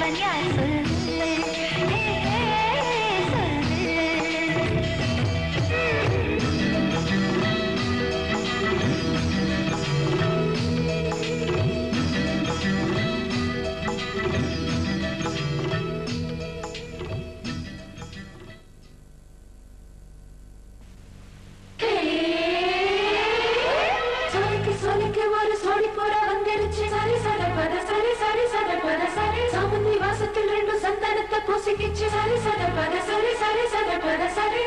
बनिया फुल కింద పూసికిచ్చి సరి సద పద సరి సరి సద పద సరి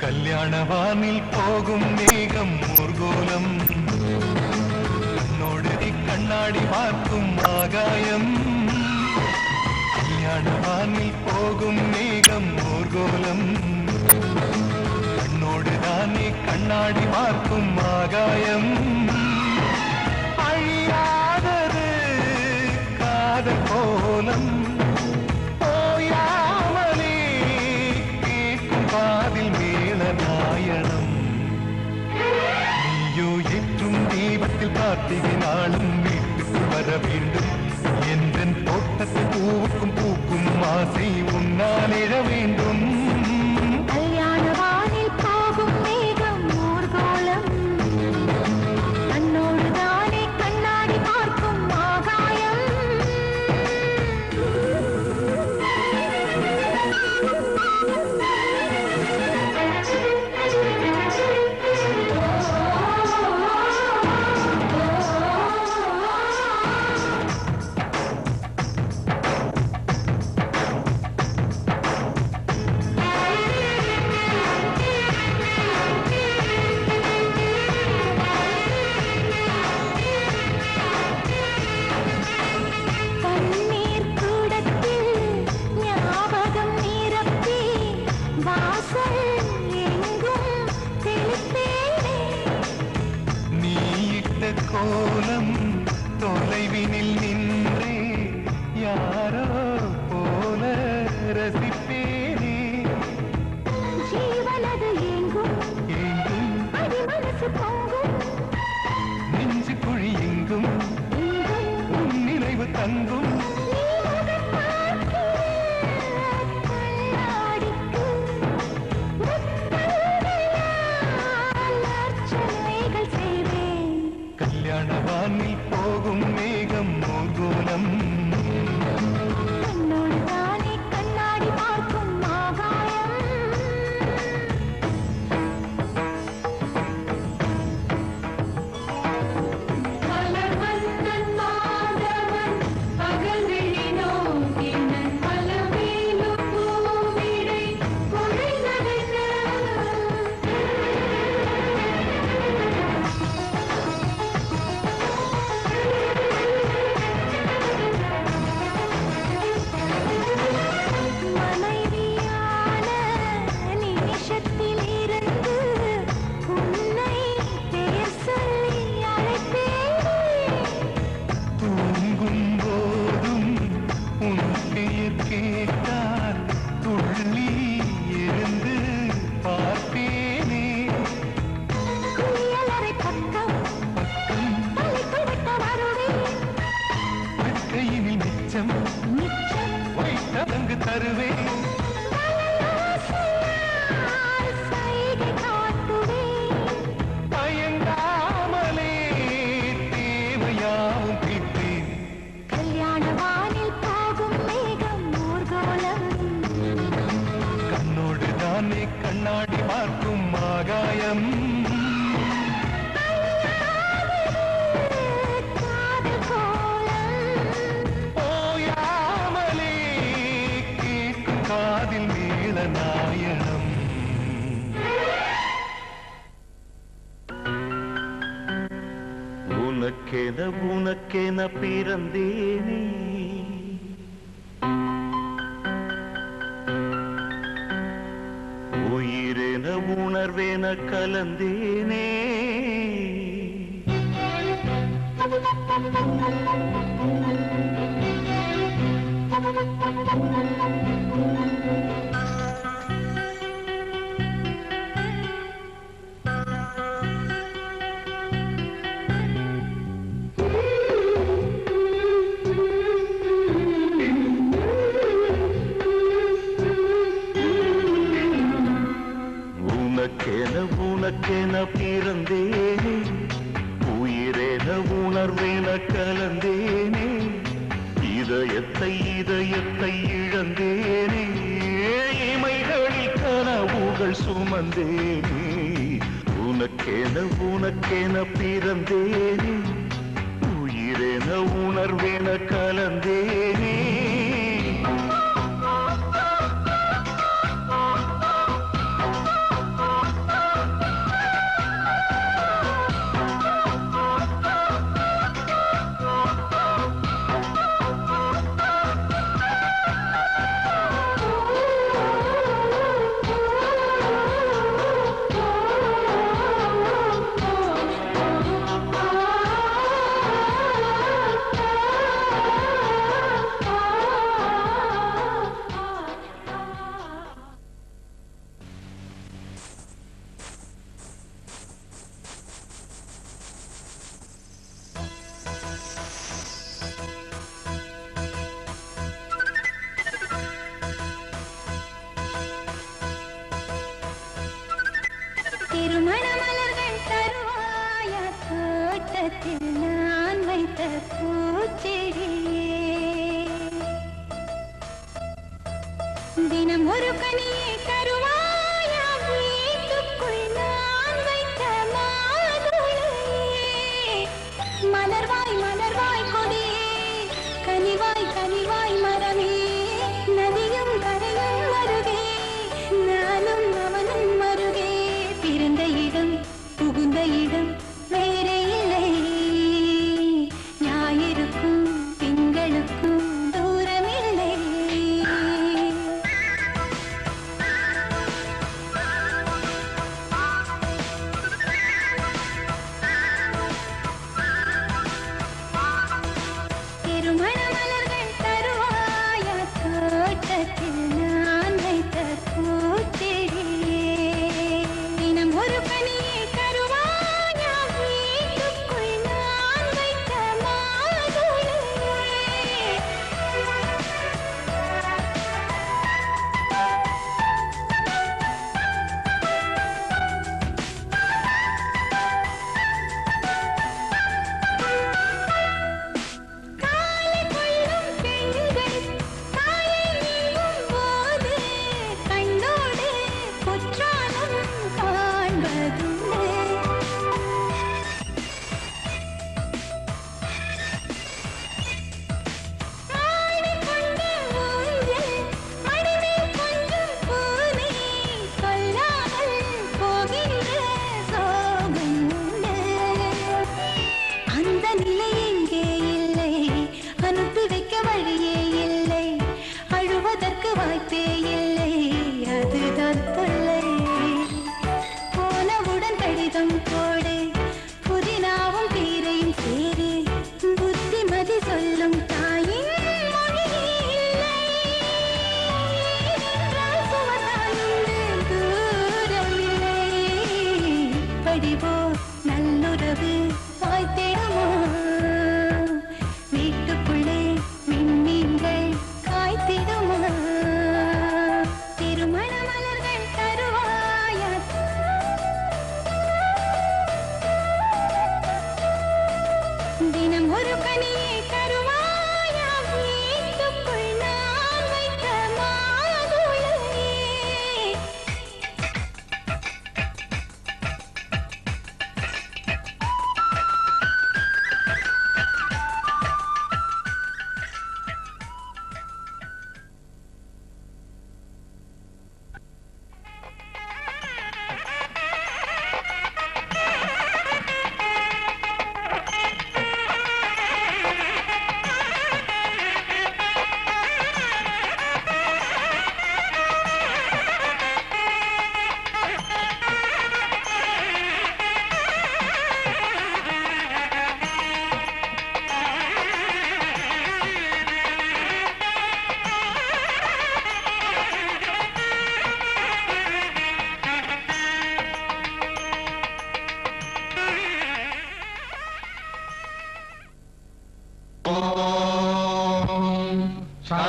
கல்யாண வானில் போகும் மேகம் ஊர்கோலம் கண்ணாடி பார்க்கும் ஆகாயம். கல்யாண வானில் போகும் மேகம் ஊர்கோலம் கண்ணோடு தானே கண்ணாடி பார்க்கும் ஆகாயம். அழியாதது காதல் கோலம். தோட்டத்தில் பூவுக்கும் பூக்கும் ஆசை உன்னால் எழ வேண்டும். for. தருவேன் என உனக்கென பிறந்தேனே உயிரென உணர்வேன கலந்தேனே Thank you. உணர்வில கலந்தேனே. இதயத்தை இதயத்தை இழந்தேனே. இமைகளில் கனவுகள் சுமந்தேனே. உனக்கென உனக்கென பிறந்தேனே. உயிரென உணர்வென கலந்தேனே. అంగురు కనీ కరువా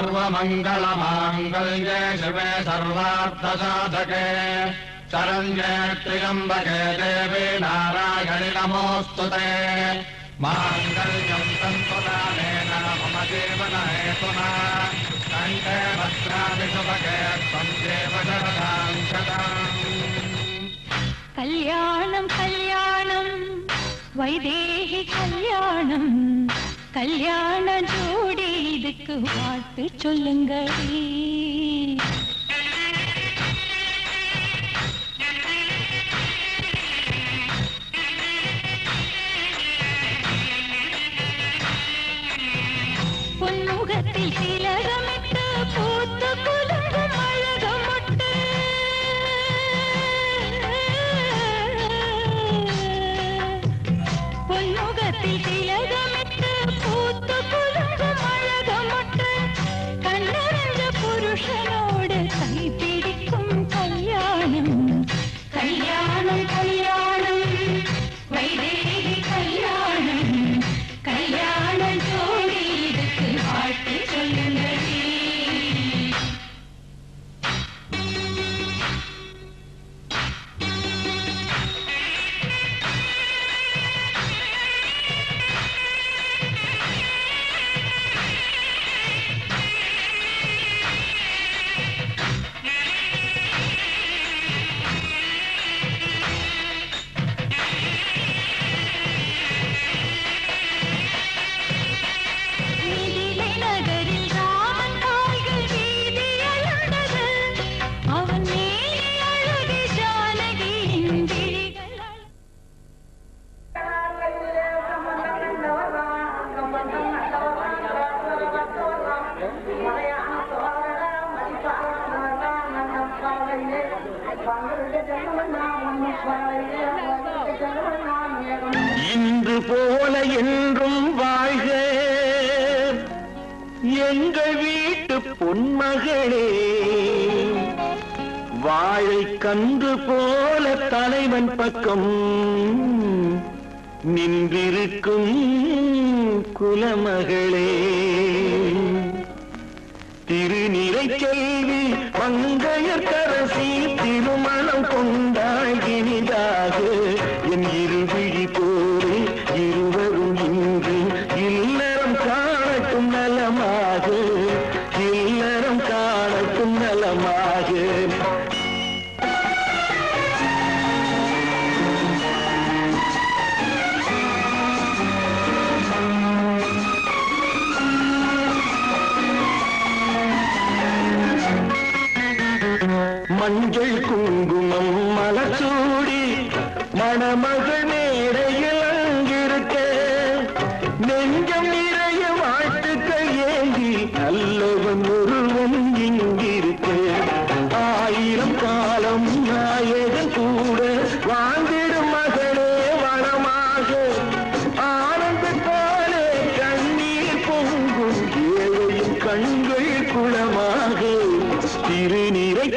सर्वमङ्गलमाङ्गल्ये शिवे सर्वार्थसाधके शरण्ये त्र्यम्बके देवे नारायणि नमोऽस्तु ते माङ्गल्यम् सन्तुदानेन मम जीवनहेतुना कण्ठे भद्रामि सुभगे त्वम् देव कल्याणम् कल्याणम् वैदेहि कल्याणम् கல்யாண ஜோடி இதுக்கு வாழ்த்து சொல்லுங்கடி பொன்முகத்தில் திலகமிட்டு பூத்து குலுங்கும் இன்று போல என்றும் வாழ்க. எங்கள் வீட்டு பொன்மகளே வாழை கன்று போல தலைவன் பக்கம் நின்றிருக்கும் குலமகளே. திருநிலை கேள்வி மங்கையர் கரசி மஞ்சள் குங்குமம் மலசூடி மணமகள் மேடையில் அங்கிருக்க நெஞ்சம் நிறைய வாழ்த்துக்கள் ஏந்தி நல்லவன் ஒருவன் இங்கிருக்க. ஆயிரம் காலம் நாயகன் கூட வாழ்ந்திடும் மகளே வளமாக ஆனந்த போலே கண்ணீர் பொங்கும் ஏழையின் கண்கள் குளமாக. திருநிறை